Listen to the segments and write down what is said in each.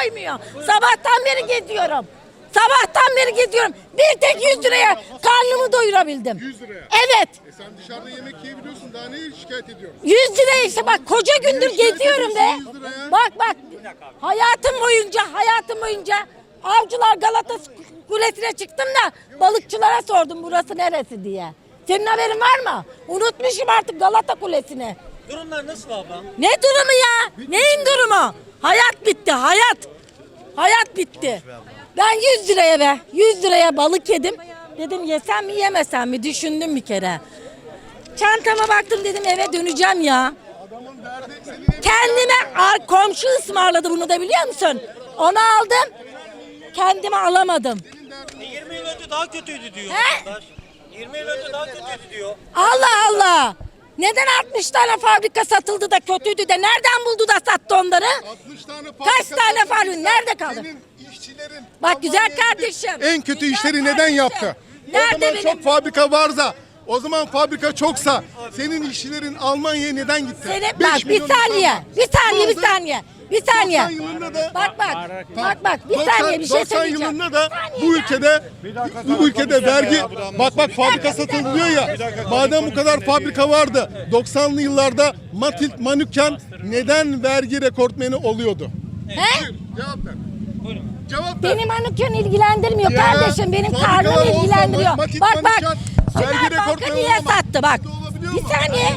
doymuyor. Sabahtan beri geziyorum. Sabahtan beri geziyorum. Bir tek 100 liraya karnımı doyurabildim. 100 liraya. Evet. E sen dışarıda yemek yiyebiliyorsun daha neyi şikayet ediyorsun? 100 liraya işte bak koca gündür geziyorum be. ediyorsun 100 liraya? Bak bak. Hayatım boyunca hayatım boyunca avcılar Galata Kulesi'ne çıktım da balıkçılara sordum burası neresi diye. Senin haberin var mı? Unutmuşum artık Galata Kulesi'ni. Durumlar nasıl ablam? Ne durumu ya? Neyin durumu? Hayat bitti, hayat. Hayat bitti. Ben 100 liraya be, 100 liraya balık yedim. Dedim yesem mi yemesem mi düşündüm bir kere. Çantama baktım dedim eve döneceğim ya. Kendime ar- komşu ısmarladı bunu da biliyor musun? Onu aldım. Kendime alamadım. 20 yıl önce daha kötüydü diyor He? vatandaş. 20 yıl önce daha kötüydü diyor. Allah Allah. Neden 60 tane fabrika satıldı da kötüydü de nereden buldu da sattı onları? 60 tane Kaç tane fabrika? Nerede kaldı? Senin işçilerin Bak güzel kardeşim. En kötü Güzel işleri neden kardeşim. yaptı? o Nerede zaman benim? çok fabrika varsa o zaman fabrika çoksa senin işçilerin Almanya'ya neden gitti? Senin, bak bir saniye, bir saniye, bir saniye, bir saniye. 90 yılında da Bak bak, bak bak, bir 90 saniye bir şey 90 söyleyeceğim. yılında da bu ülkede bu ülkede vergi bak bak fabrika satılıyor ya. Madem bu kadar fabrika vardı 90'lı yıllarda Matilt Manukyan neden vergi rekortmeni oluyordu? He? Cevap ver. Cevap ver. Benim manukyan ilgilendirmiyor Ya, kardeşim, benim fabrikalar karnım olsa ilgilendiriyor. Bak bak, Manukyan vergi Sümer Bank'ı rekortmeni niye olamaz. sattı bak. Olabiliyor mu? bir saniye,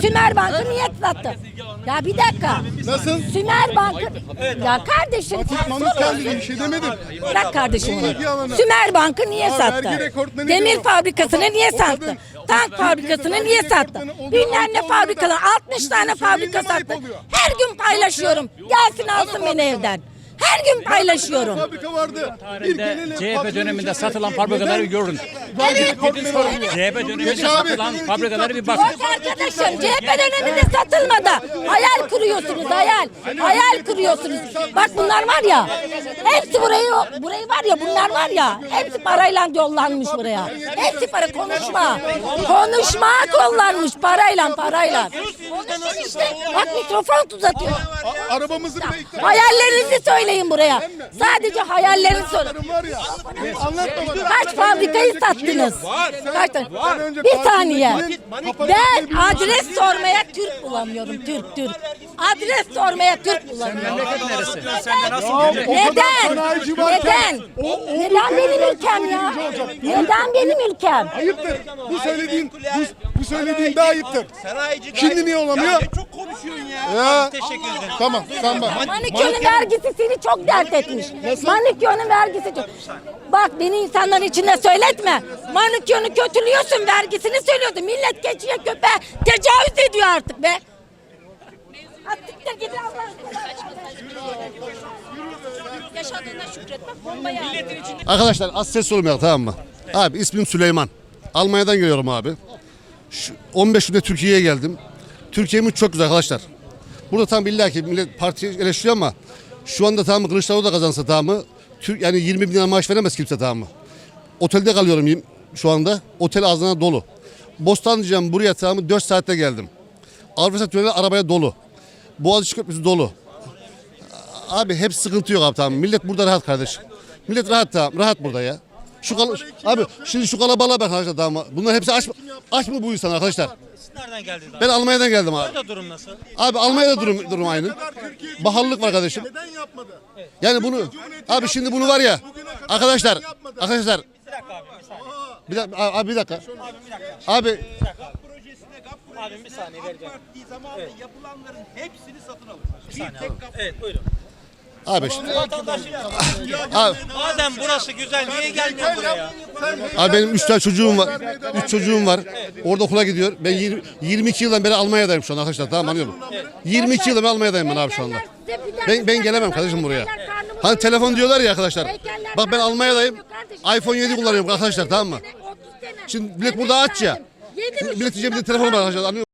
Sümer Bank'ı niye sattı? Ya bir dakika. Nasıl? Sümer Bank'ı, ya kardeşim sen sor. dedi bir şey demedim. Bırak kardeşim ilgi alanı? Sümer Bank'ı niye Aa, sattı? rekortmeni Demir fabrikasını O- niye sattı? Tank fabrikasını vergi niye sattı? rekortmeni oluyor, Bilmem ne fabrikalar 60 tane fabrika ayıp sattı. oluyor. Her gün paylaşıyorum. Gelsin alsın beni evden. Her gün paylaşıyorum. Fabrika vardı. Bir genel CHP döneminde satılan fabrikaları görün. Oluyor. CHP döneminde satılan fabrikaları bir bakın. Bak arkadaşım CHP döneminde satılmadı. Hayal kuruyorsunuz hayal. Hayal kuruyorsunuz. Bak bunlar var ya. Hepsi burayı burayı var ya bunlar var ya. Hepsi parayla yollanmış buraya. Hepsi para konuşma. Konuşma yollanmış parayla parayla. Konuşun işte. Bak mikrofon uzatıyor. Arabamızı bile Hayallerinizi söyleyin buraya. Sadece hayallerinizi söyleyin. var ya. Anlatma bana. Kaç fabrikayı sattınız? Kaç tane? Bir saniye. Ben adres sormaya Türk bulamıyorum. Türk Türk. Adres sormaya Türk bulamıyorum. Memleket neresi? sanayici Neden? varken, Neden? o- o Neden benim ülkem ya? Neden benim ülkem? Ayıptır. Bu söylediğin bu, bu söylediğin de ayıptır. Şimdi niye olamıyor? Konuşuyorsun ya. Ya. Teşekkür ederim. Tamam sen bak. Manikyonun vergisi seni çok dert etmiş. Manikyonun vergisi çok. Bak beni insanların içinde söyletme. Manikyonu kötülüyorsun, vergisini söylüyorsun. Millet keçiye köpeğe tecavüz ediyor artık be. Attıklar gidin Yaşadığına şükretmek bombaya. Arkadaşlar az ses olmayalım tamam mı? Abi ismim Süleyman. Almanya'dan geliyorum abi. Şu 15 günde Türkiye'ye geldim. Türkiye'miz çok güzel arkadaşlar. Burada tam billahi ki millet parti eleştiriyor ama şu anda tamam mı Kılıçdaroğlu da kazansa tamam mı? Türk, yani 20 bin lira maaş veremez kimse tamam mı? Otelde kalıyorum şu anda. Otel ağzına dolu. Bostancı'dan buraya tamam mı 4 saatte geldim. Avrupa tüneli arabaya dolu. Boğaziçi Köprüsü dolu. Abi hep sıkıntı yok abi tamam. Millet burada rahat kardeşim. Millet rahat tamam. Rahat burada ya. Şu kal abi şimdi şu kalabalığa bak arkadaşlar tamam. mı? Bunlar hepsi aç mı? Aç mı bu insan arkadaşlar? Siz nereden geldiniz abi? Ben Almanya'dan geldim abi. Burada durum nasıl? Abi Almanya'da durum durum aynı. Baharlık var kardeşim. Neden yapmadı? Yani bunu abi şimdi bunu var ya arkadaşlar arkadaşlar bir dakika abi bir dakika. Abi Abim bir saniye vereceğim. zamanında yapılanların hepsini satın alır. Bir saniye abi. Evet buyurun. Abi işte, abi, madem burası güzel niye gelmiyor buraya? abi benim üç tane çocuğum var. Üç çocuğum var. Orada okula gidiyor. Ben 20, 22 yıldan beri Almanya'dayım şu an arkadaşlar tamam anlıyorum. 22 yıldan beri Almanya'dayım ben abi şu anda. Ben, ben gelemem kardeşim buraya. Hani telefon diyorlar ya arkadaşlar. Bak ben Almanya'dayım. iPhone 7 kullanıyorum arkadaşlar tamam mı? Şimdi millet burada aç ya. Millet cebinde telefon var arkadaşlar anlıyor musun?